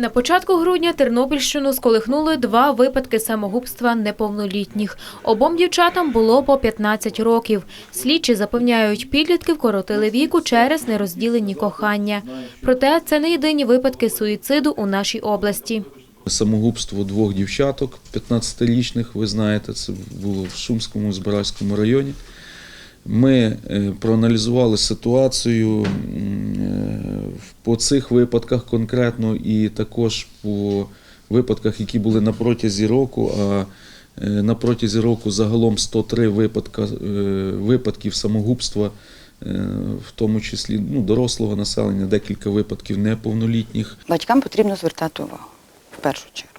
На початку грудня Тернопільщину сколихнули два випадки самогубства неповнолітніх. Обом дівчатам було по 15 років. Слідчі запевняють, підлітки вкоротили віку через нерозділені кохання. Проте це не єдині випадки суїциду у нашій області. Самогубство двох дівчаток 15-річних, ви знаєте, це було в Шумському Збаразькому районі. Ми е, проаналізували ситуацію е, по цих випадках конкретно і також по випадках, які були на протязі року. А е, на протязі року загалом 103 випадка, е, випадків самогубства, е, в тому числі ну, дорослого населення, декілька випадків неповнолітніх. Батькам потрібно звертати увагу в першу чергу,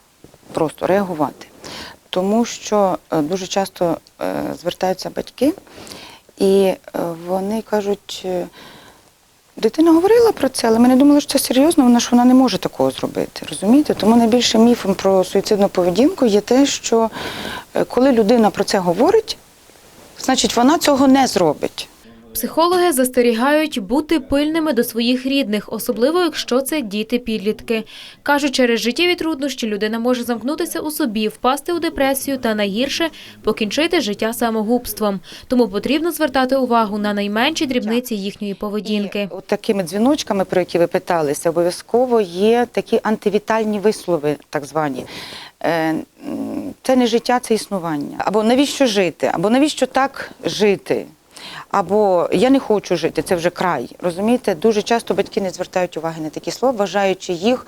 просто реагувати. Тому що дуже часто звертаються батьки, і вони кажуть, дитина говорила про це, але ми не думали, що це серйозно, вона ж вона не може такого зробити. Розумієте? Тому найбільшим міфом про суїцидну поведінку є те, що е, коли людина про це говорить, значить вона цього не зробить. Психологи застерігають бути пильними до своїх рідних, особливо якщо це діти-підлітки. Кажуть, через життєві труднощі людина може замкнутися у собі, впасти у депресію та найгірше покінчити життя самогубством. Тому потрібно звертати увагу на найменші дрібниці їхньої поведінки. І от такими дзвіночками, про які ви питалися, обов'язково є такі антивітальні вислови, так звані. Е, Це не життя, це існування. Або навіщо жити, або навіщо так жити. Або я не хочу жити, це вже край. Розумієте, дуже часто батьки не звертають уваги на такі слова, вважаючи їх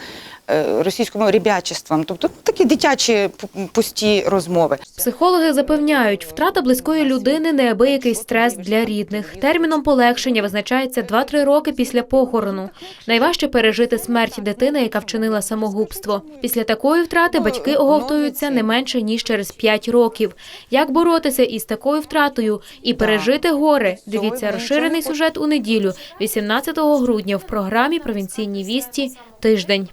е, російською мовою ребячеством. Тобто такі дитячі пусті розмови. Психологи запевняють, втрата близької людини неабиякий стрес для рідних. Терміном полегшення визначається 2-3 роки після похорону. Найважче пережити смерть дитини, яка вчинила самогубство. Після такої втрати батьки оговтуються не менше ніж через 5 років. Як боротися із такою втратою і пережити горе? Дивіться розширений сюжет у неділю, 18 грудня, в програмі Провінційні вісті. Тиждень.